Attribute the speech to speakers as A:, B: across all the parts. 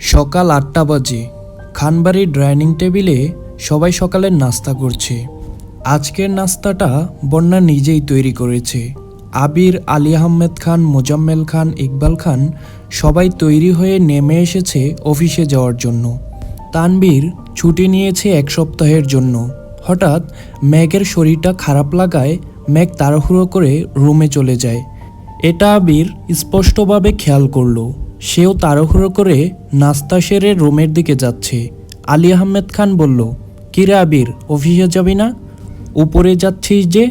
A: সকাল আটটা বাজে। খানবাড়ির ডাইনিং টেবিলে সবাই সকালের নাস্তা করছে। আজকের নাস্তাটা বন্যা নিজেই তৈরি করেছে। আবির, আলী আহমেদ খান, মোজাম্মেল খান, ইকবাল খান সবাই তৈরি হয়ে নেমে এসেছে অফিসে যাওয়ার জন্য। তানবীর ছুটি নিয়েছে এক সপ্তাহের জন্য। হঠাৎ ম্যাগের শরীরটা খারাপ লাগায় ম্যাগ তাড়াহুড়ো করে রুমে চলে যায়। এটা আবির স্পষ্টভাবে খেয়াল করল। সেও তাড়াহুড়ো করে নাস্তা সেরে রুমের দিকে যাচ্ছে। আলী আহমেদ খান বলল, কিরে আবির, অফিসে যাবি না? উপরে যাচ্ছিস যে?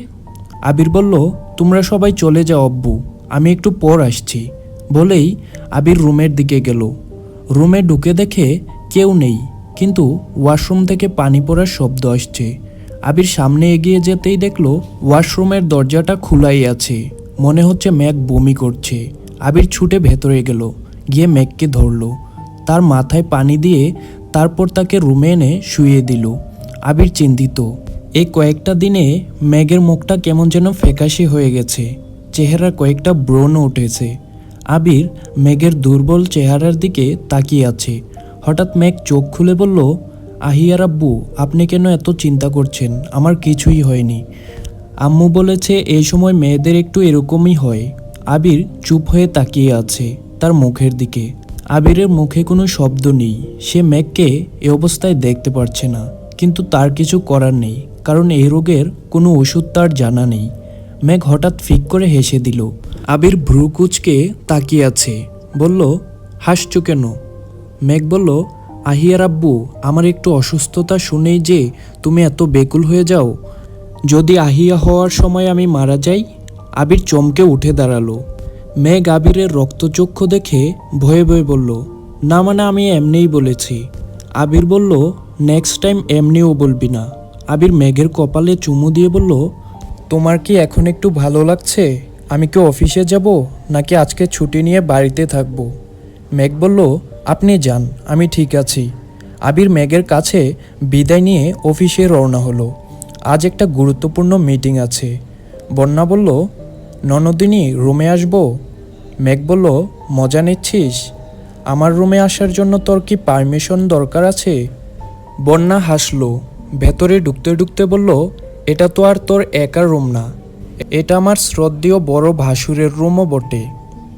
A: আবির বলল, তোমরা সবাই চলে যাও অব্বু আমি একটু পর আসছি। বলেই আবির রুমের দিকে গেল। রুমে ঢুকে দেখে কেউ নেই, কিন্তু ওয়াশরুম থেকে পানি পড়ার শব্দ আসছে। আবির সামনে এগিয়ে যেতেই দেখল, ওয়াশরুমের দরজাটা খোলাই আছে। মনে হচ্ছে ম্যাক বমি করছে। আবির ছুটে ভেতরে গেল। গিয়ে ম্যাককে ধরলো। তার মাথায় পানি দিয়ে তারপর তাকে রুমে এনে শুয়ে দিল। আবির চিন্তিত। এই কয়েকটা দিনে ম্যাগের মুখটা কেমন যেন ফ্যাকাশে হয়ে গেছে। চেহারার কয়েকটা ব্রণও উঠেছে। আবির মেঘের দুর্বল চেহারার দিকে তাকিয়ে আছে। হঠাৎ মেঘ চোখ খুলে বলল, আহিয়ার আব্বু, আপনি কেন এত চিন্তা করছেন? আমার কিছুই হয়নি। আম্মু বলেছে, এই সময় মেয়েদের একটু এরকমই হয়। আবির চুপ হয়ে তাকিয়ে আছে। তার মুখের দিকে। আবিরের মুখে কোনো শব্দ নেই। সে মেঘকে এ অবস্থায় দেখতে পারছে না। কিন্তু তার কিছু করার নেই, কারণ এই রোগের কোনো ওষুধ তার জানা নেই। মেঘ হঠাৎ ফিক করে হেসে দিল, আবির ভ্রু কুচকে তাকিয়ে আছে। বলল, হাসছো কেন? মেঘ বলল আহিয়ার আব্বু আমার একটু অসুস্থতা শুনেই যে তুমি এত বেকুল হয়ে যাও। যদি আহিয়া হওয়ার সময় আমি মারা যাই, আবির চমকে উঠে দাঁড়াল। মেঘ আবিরের রক্তচক্ষু দেখে ভয়ে ভয়ে বলল, না মানে আমি এমনিই বলেছি। আবির বলল নেক্সট টাইম এমনিও বলবি না। আবির মেঘের কপালে চুমু দিয়ে বলল, তোমার কি এখন একটু ভালো লাগছে? আমি কি অফিসে যাব নাকি আজকে ছুটি নিয়ে বাড়িতে থাকব? মেঘ বলল, আপনি যান, আমি ঠিক আছি। আবির মেঘের কাছে বিদায় নিয়ে অফিসে রওনা হলো। আজ একটা গুরুত্বপূর্ণ মিটিং আছে। বন্যা বলল, ননদিনী, রুমে আসব? মেঘ বলল, মজা নিচ্ছিস? আমার রুমে আসার জন্য তোর কি পারমিশন দরকার আছে? বন্যা হাসলো। ভেতরে ঢুকতে ঢুকতে বলল, এটা তো আর তোর একার রুম না। এটা আমার শ্রদ্ধেয় বড় ভাসুরের রুমও বটে।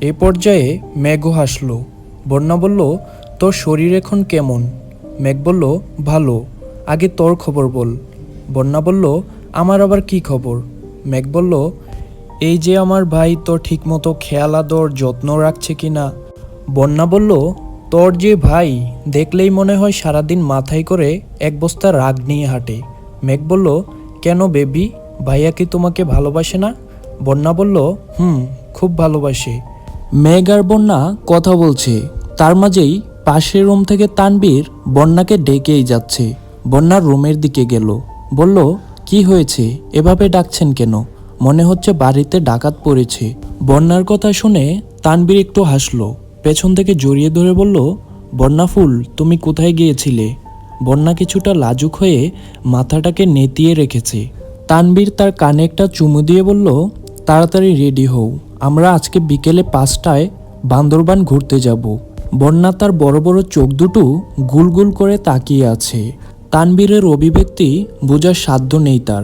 A: এ পর্যায়ে মেঘও হাসলো। বন্যা বলল, তোর শরীর এখন কেমন? মেঘ বলল, ভালো। আগে তোর খবর বল। বন্যা বলল, আমার আবার কি খবর? মেঘ বলল এই যে আমার ভাই, তোর ঠিকমতো খেয়াল, আদর, যত্ন রাখছে কিনা? বন্যা বলল, তোর যে ভাই, দেখলেই মনে হয় সারাদিন মাথায় করে এক বস্তা রাগ নিয়ে হাঁটে। মেঘ বলল, কেন বেবি? ভাইয়া কি তোমাকে ভালোবাসে না? বন্যা বলল, হুম, খুব ভালোবাসে। মেঘ আর বন্যা কথা বলছে। তার মাঝেই পাশের রুম থেকে তানবীর বন্যাকে ডেকেই যাচ্ছে। বন্যার রুমের দিকে গেল। বলল, কি হয়েছে? এভাবে ডাকছেন কেন? মনে হচ্ছে বাড়িতে ডাকাত পড়েছে। বন্যার কথা শুনে তানবীর একটু হাসলো। পেছন থেকে জড়িয়ে ধরে বলল, বন্যা ফুল, তুমি কোথায় গিয়েছিলে? বন্যা কিছুটা লাজুক হয়ে মাথাটাকে নেতিয়ে রেখেছে। তানবীর তার কানে একটা চুমু দিয়ে বলল, তাড়াতাড়ি রেডি হও, আমরা আজকে বিকেলে পাঁচটায় বান্দরবান ঘুরতে যাব। বন্যা তার বড় বড় চোখ দুটো গুলগুল করে তাকিয়ে আছে। তানবীরের অভিব্যক্তি বোঝার সাধ্য নেই তার।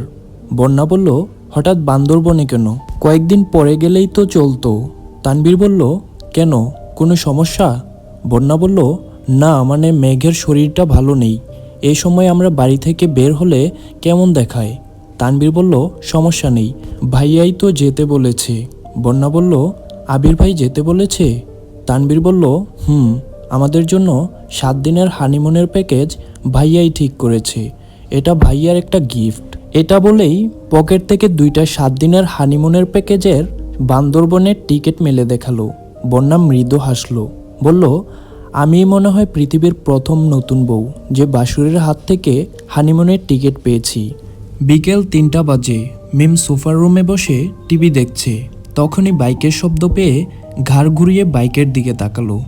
A: বন্যা বলল হঠাৎ বান্দরবনে কেন? কয়েকদিন পরে গেলেই তো চলতো। তানবীর বলল, কেন? কোনো সমস্যা? বন্যা বলল, না মানে মেঘের শরীরটা ভালো নেই। এই সময় আমরা বাড়ি থেকে বের হলে কেমন দেখায়? তানবীর বলল, সমস্যা নেই। ভাইয়াই তো যেতে বলেছে। বন্যা বলল, আবির ভাই যেতে বলেছে? তানবীর বলল, হুম, আমাদের জন্য সাত দিনের হানিমুনের প্যাকেজ ভাইয়াই ঠিক করেছে। এটা ভাইয়ার একটা গিফট। এটা বলেই পকেট থেকে দুইটা সাত দিনের হানিমুনের প্যাকেজের বান্দরবনের টিকিট মেলে দেখাল। বন্যা মৃদু হাসলো। বলল, আমি মনে হয় পৃথিবীর প্রথম নতুন বউ, যে বাসুরের হাত থেকে হানিমুনের টিকিট পেয়েছি। বিকেল তিনটা বাজে, মিম সোফার রুমে বসে টিভি দেখছে। তখনই বাইকের শব্দ পেয়ে ঘাড় ঘুরিয়ে বাইকের দিকে তাকালো।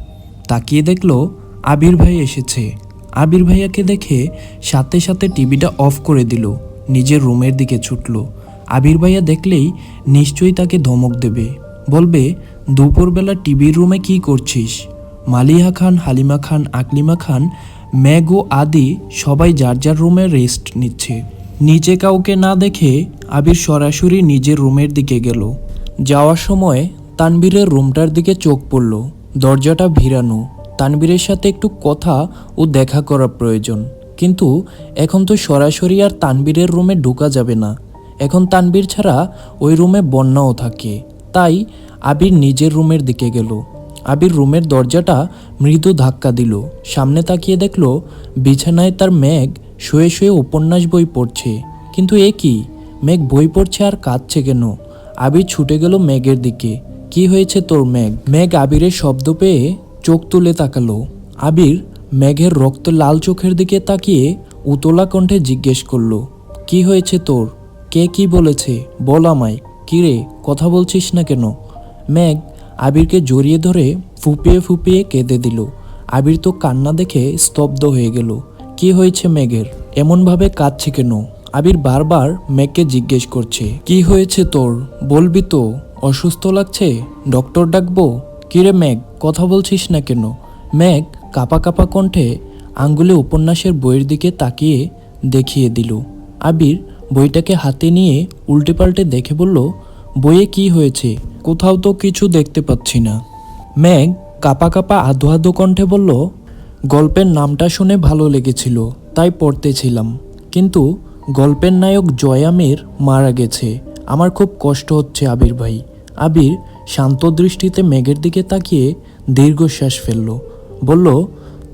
A: তাকিয়ে দেখল, আবির ভাই এসেছে। আবির ভাইয়াকে দেখে সাথে সাথে টিভিটা অফ করে দিল। নিজের রুমের দিকে ছুটলো। আবির ভাইয়া দেখলেই নিশ্চয়ই তাকে ধমক দেবে। বলবে, দুপুরবেলা টিভির রুমে কি করছিস? মালিহা খান, হালিমা খান, আকলিমা খান, ম্যাগো আদি সবাই যার যার রুমে রেস্ট নিচ্ছে। নিচে কাউকে না দেখে আবির সরাসরি নিজের রুমের দিকে গেল। যাওয়ার সময় তানবীরের রুমটার দিকে চোখ পড়ল। দরজাটা ভিড়ানো। তানবীরের সাথে একটু কথা ও দেখা করা প্রয়োজন। কিন্তু এখন তো সরাসরি আর তানবীরের রুমে ঢোকা যাবে না। এখন তানবীর ছাড়া ওই রুমে বন্যাও থাকে। তাই আবির নিজের রুমের দিকে গেল। আবির রুমের দরজাটা মৃদু ধাক্কা দিল। সামনে তাকিয়ে দেখল, বিছানায় তার মেঘ শুয়ে শুয়ে উপন্যাস বই পড়ছে। কিন্তু এ কি? মেঘ বই পড়ছে আর কাঁদছে কেন? আবির ছুটে গেল মেঘের দিকে। কি হয়েছে তোর মেঘ? মেঘ আবিরের শব্দ পেয়ে চোখ তুলে তাকালো। আবির মেঘের রক্ত লাল চোখের দিকে তাকিয়ে উতলা কণ্ঠে জিজ্ঞেস করল, কি হয়েছে তোর? কে কি বলেছে? বল আমায়। কিরে কথা বলছিস না কেন? মেঘ আবিরকে জড়িয়ে ধরে ফুপিয়ে ফুপিয়ে কেঁদে দিল। আবির তো কান্না দেখে স্তব্ধ হয়ে গেল। কি হয়েছে মেঘের? এমনভাবে কাঁদছে কেন? আবির বারবার মেঘকে জিজ্ঞেস করছে, কি হয়েছে তোর? বলবি তো, অসুস্থ লাগছে? ডক্টর ডাকবো? কিরে মেঘ, কথা বলছিস না কেন? মেঘ কাপা কাপা কণ্ঠে আঙ্গুলে উপন্যাসের বইয়ের দিকে তাকিয়ে দেখিয়ে দিল। আবির বইটাকে হাতে নিয়ে উল্টে পাল্টে দেখে বলল, বইয়ে কি হয়েছে? কোথাও তো কিছু দেখতে পাচ্ছি না। ম্যাগ কাপা কাপা আধো আধো কণ্ঠে বলল, গল্পের নামটা শুনে ভালো লেগেছিল, তাই পড়তেছিলাম। কিন্তু গল্পের নায়ক জয়ামের মারা গেছে। আমার খুব কষ্ট হচ্ছে আবির ভাই। আবির শান্ত দৃষ্টিতে মেঘের দিকে তাকিয়ে দীর্ঘশ্বাস ফেলল। বলল,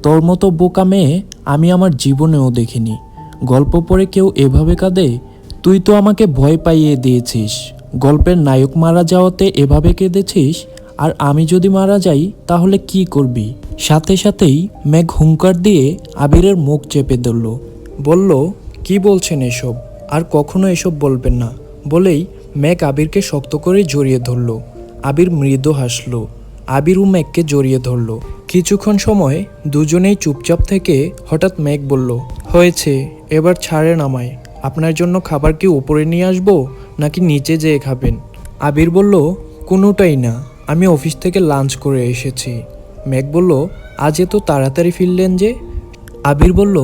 A: তোর মতো বোকা মেয়ে আমি আমার জীবনেও দেখিনি। গল্প পড়ে কেউ এভাবে কাঁদে? তুই তো আমাকে ভয় পাইয়ে দিয়েছিস। গল্পের নায়ক মারা যাওয়াতে এভাবে কেঁদেছিস? আর আমি যদি মারা যাই, তাহলে কি করবি? সাথে সাথেই মেঘ হুঙ্কার দিয়ে আবিরের মুখ চেপে ধরল। বলল, কি বলছেন এসব? আর কখনো এসব বলবেন না। বলেই মেঘ আবিরকে শক্ত করে জড়িয়ে ধরল। আবির মৃদু হাসল। আবির ও মেঘকে জড়িয়ে ধরল। কিছুক্ষণ সময় দুজনেই চুপচাপ থেকে হঠাৎ মেঘ বলল, হয়েছে, এবার ছাড়েন আমায় আপনার জন্য খাবার কি উপরে নিয়ে আসব নাকি নিচে যেয়ে খাবেন? আবির বলল, কোনোটাই না, আমি অফিস থেকে লাঞ্চ করে এসেছি। মেঘ বলল, আজ এত তাড়াতাড়ি ফিরলেন যে? আবির বলল,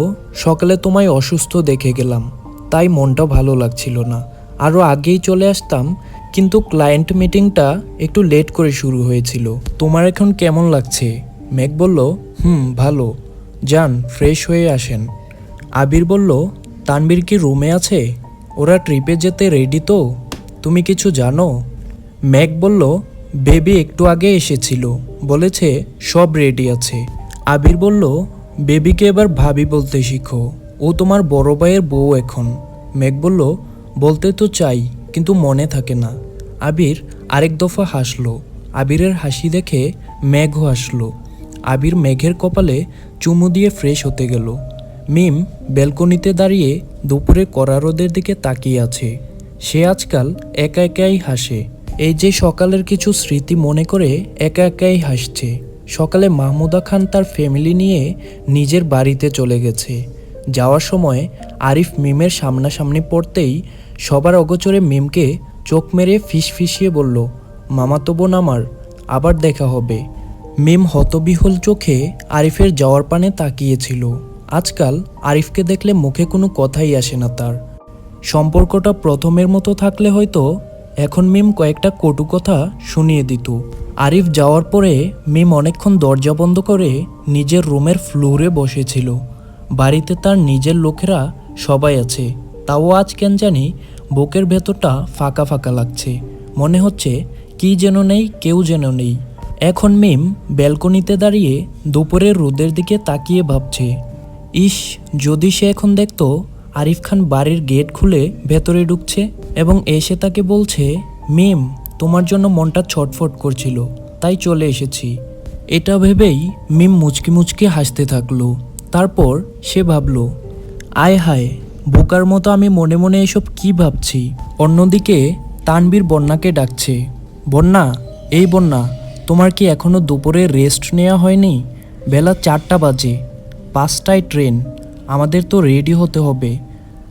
A: সকালে তোমায় অসুস্থ দেখে গেলাম, তাই মনটা ভালো লাগছিল না। আরও আগেই চলে আসতাম, কিন্তু ক্লায়েন্ট মিটিংটা একটু লেট করে শুরু হয়েছিল। তোমার এখন কেমন লাগছে? মেঘ বলল, হুম, ভালো। যান, ফ্রেশ হয়ে আসেন। আবির বলল, তানবীর কি রুমে আছে? ওরা ট্রিপে যেতে রেডি তো। তুমি কিছু জানো? ম্যাক বলল, বেবি একটু আগে এসেছিল। বলেছে সব রেডি আছে। আবির বলল, বেবিকে এবার ভাবি বলতে শিখো। ও তোমার বড় ভাইয়ের বউ এখন। মেঘ বলল, বলতে তো চাই, কিন্তু মনে থাকে না। আবির আরেক দফা হাসলো। আবিরের হাসি দেখে ম্যাঘও হাসলো। আবির মেঘের কপালে চুমু দিয়ে ফ্রেশ হতে গেল। মিম ব্যালকনিতে দাঁড়িয়ে দুপুরে কড়া রোদের দিকে তাকিয়ে আছে। সে আজকাল একা একাই হাসে। এই যে সকালের কিছু স্মৃতি মনে করে একা একাই হাসছে। সকালে মাহমুদা খান তার ফ্যামিলি নিয়ে নিজের বাড়িতে চলে গেছে। যাওয়ার সময় আরিফ মিমের সামনাসামনি পড়তেই সবার অগোচরে মিমকে চোখ মেরে ফিস ফিসিয়ে বলল মামাতো বোন আমার, আবার দেখা হবে। মিম হতবিহল চোখে আরিফের যাওয়ার পানে তাকিয়েছিল। আজকাল আরিফকে দেখলে মুখে কোনো কথাই আসে না তার। সম্পর্কটা প্রথমের মতো থাকলে হয়তো এখন মিম কয়েকটা কটু কথা শুনিয়ে দিত। আরিফ যাওয়ার পরে মিম অনেকক্ষণ দরজা বন্ধ করে নিজের রুমের ফ্লোরে বসেছিল। বাড়িতে তার নিজের লোকেরা সবাই আছে। তাও আজ কেন জানি বুকের ভেতরটা ফাঁকা ফাঁকা লাগছে। মনে হচ্ছে কি যেন নেই, কেউ যেন নেই। এখন মিম ব্যালকনিতে দাঁড়িয়ে দুপুরের রোদের দিকে তাকিয়ে ভাবছে, ইস, যদি সে এখন দেখতো আরিফ খান বাড়ির গেট খুলে ভেতরে ঢুকছে এবং এসে তাকে বলছে, মিম, তোমার জন্য মনটা ছটফট করছিল, তাই চলে এসেছি। এটা ভেবেই মিম মুচকি মুচকি হাসতে থাকল। তারপর সে ভাবল, আয় হায়, বোকার মতো আমি মনে মনে এসব কি ভাবছি? অন্যদিকে তানবীর বন্যাকে ডাকছে, বন্যা, এই বন্যা তোমার কি এখনও দুপুরে রেস্ট নেওয়া হয়নি? বেলা চারটা বাজে, পাঁচটায় ট্রেন আমাদের তো রেডি হতে হবে।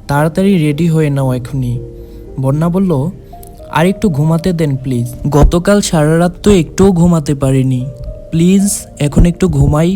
A: তাড়াতাড়ি রেডি হয়ে নাও এখনই। বন্যা বলল, আর একটু ঘুমাতে দেন প্লিজ গতকাল সারা রাত তো একটুও ঘুমাতে পারিনি। প্লিজ এখন একটু ঘুমাই